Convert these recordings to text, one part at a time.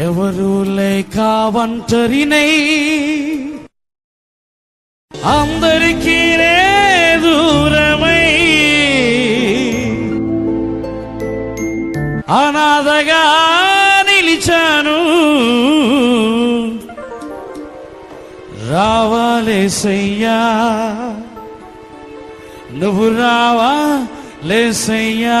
ఎవరు లేక ఒంటరినై అందరికీ దూరమై అనాథగా నిలిచాను. రావాలేసయ్యా నువ్వు రావా లేసయ్యా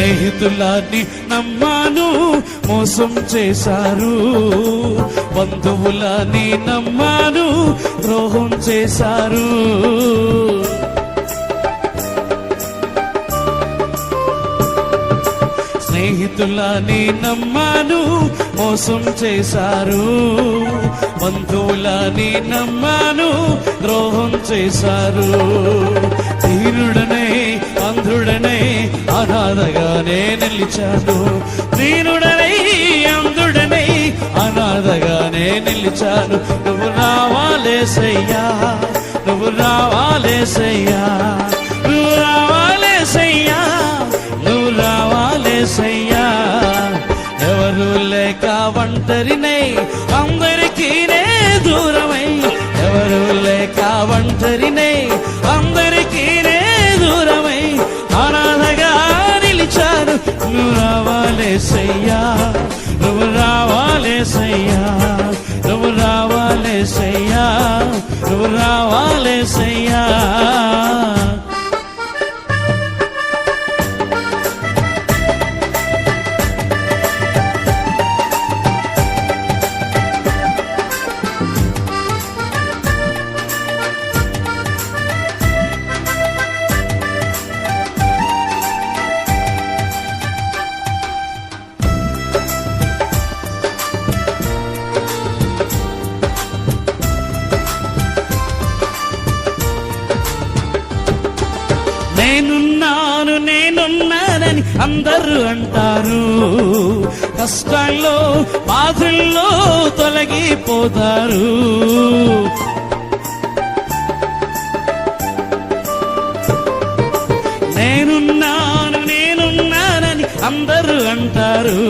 స్నేహితులని నమ్మాను మోసం చేశారు. బంధువులని నమ్మాను ద్రోహం చేశారు. స్నేహితులని నమ్మాను మోసం చేశారు. బంధువులని నమ్మాను ద్రోహం చేశారు. తీరు అనాథగానే దీనుడనై అందుడనై అనాథగానే నిలిచాను. నువ్వు రావాలేసయ్యా నువ్వు రావాలేసయ్యా నువ్వు రావాలేసయ్యా నువ్వు రావాలేసయ్యా ఎవరు లేక ఒంటరినై అందరికీనే దూరమై. ఎవరు లేక ఒంటరినై అందరి నువ్వు రావాలే సయ్యా నువ్వు రావాలే సయ్యా నువ్వు రావాలే సయ్యా నువ్వు రావాలే సయ్యా. అందరూ అంటారు. కష్టాల్లో బాధల్లో తొలగిపోతారు. నేనున్నాను నేనున్నానని అందరూ అంటారు.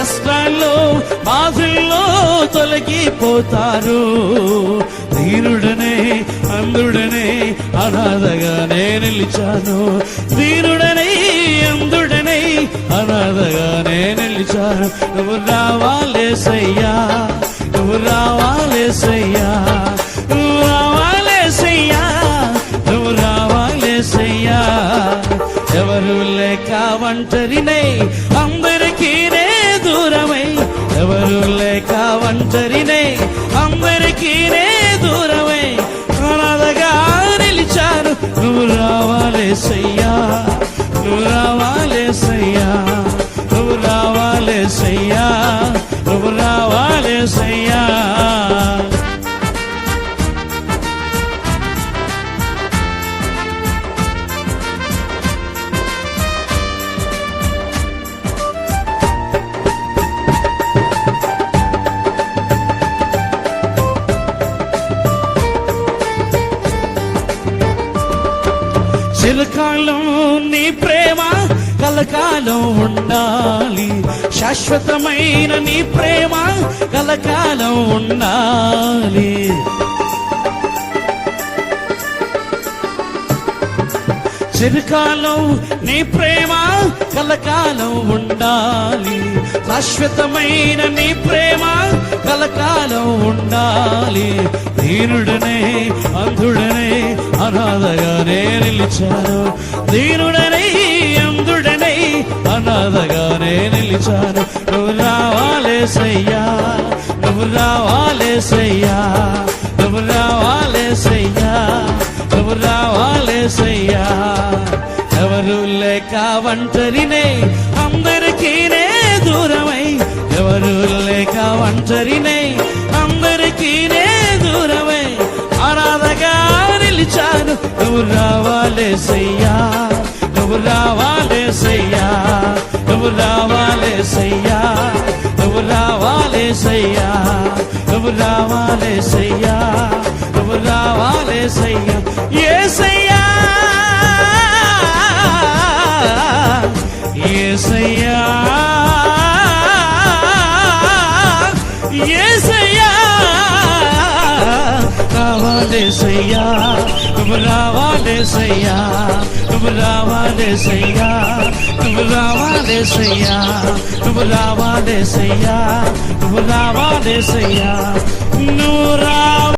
కష్టాల్లో బాధల్లో తొలగిపోతారు. ధీరుడనే అందుడనే నేను నిలిచాను. ధీరుడనే అనాథగానే నిలిచాను నువ్వు రావాలేసయ్యా నువ్వు రావాలేసయ్యా నువ్వు రావాలేసయ్యా నువ్వు రావాలేసయ్యా ఎవరు లేక ఒంటరినై అందరికీ నే దూరమై. ఎవరు లేక ఒంటరినై అందరికీ నే దూరమై. అనాథగా నిలిచాను నువ్వు రావాలేసయ్యా నువ్వు రావాలేసయ్యా రావాలేసయ్యా చిరకాలం నీ ప్రేమ కలకాలం ఉండాలి. శాశ్వతమైన నీ ప్రేమ కలకాలం ఉండాలి. చిరకాలం నీ ప్రేమ కలకాలం ఉండాలి. శాశ్వతమైన నీ ప్రేమ కలకాలం ఉండాలి. దీనుడనే అంధుడనే అనాథగానే నిలిచాను దీనుడనే అనాథగానే నిలిచాను. నువ్వు రావాలేసయ్యా నువ్వు రావాలేసయ్యా నువ్వు రావాలేసయ్యా నువ్వు రావాలేసయ్యా ఎవరు లేక వంటరినే అందరికీనే దూరమై. ఎవరు లేక వంటరినే అందరికీనే దూరమై. ఆరాధగా నిలిచాను. నువ్వు రావాలేసయ్యా రావాలేసయ్యా నువ్వు రావాలేసయ్యా నువ్వు రావాలేసయ్యా ఏసయ్యా ఏసయ్యా ఏసయ్యా రావాలేసయ్యా నువ్వు రావాలేసయ్యా నువ్వు రావాలేసయ్యా నువ్వు రావాలేసయ్యా నువ్వు రావాలేసయ్యా నువ్వు రావాలేసయ్యా నువ్వు రా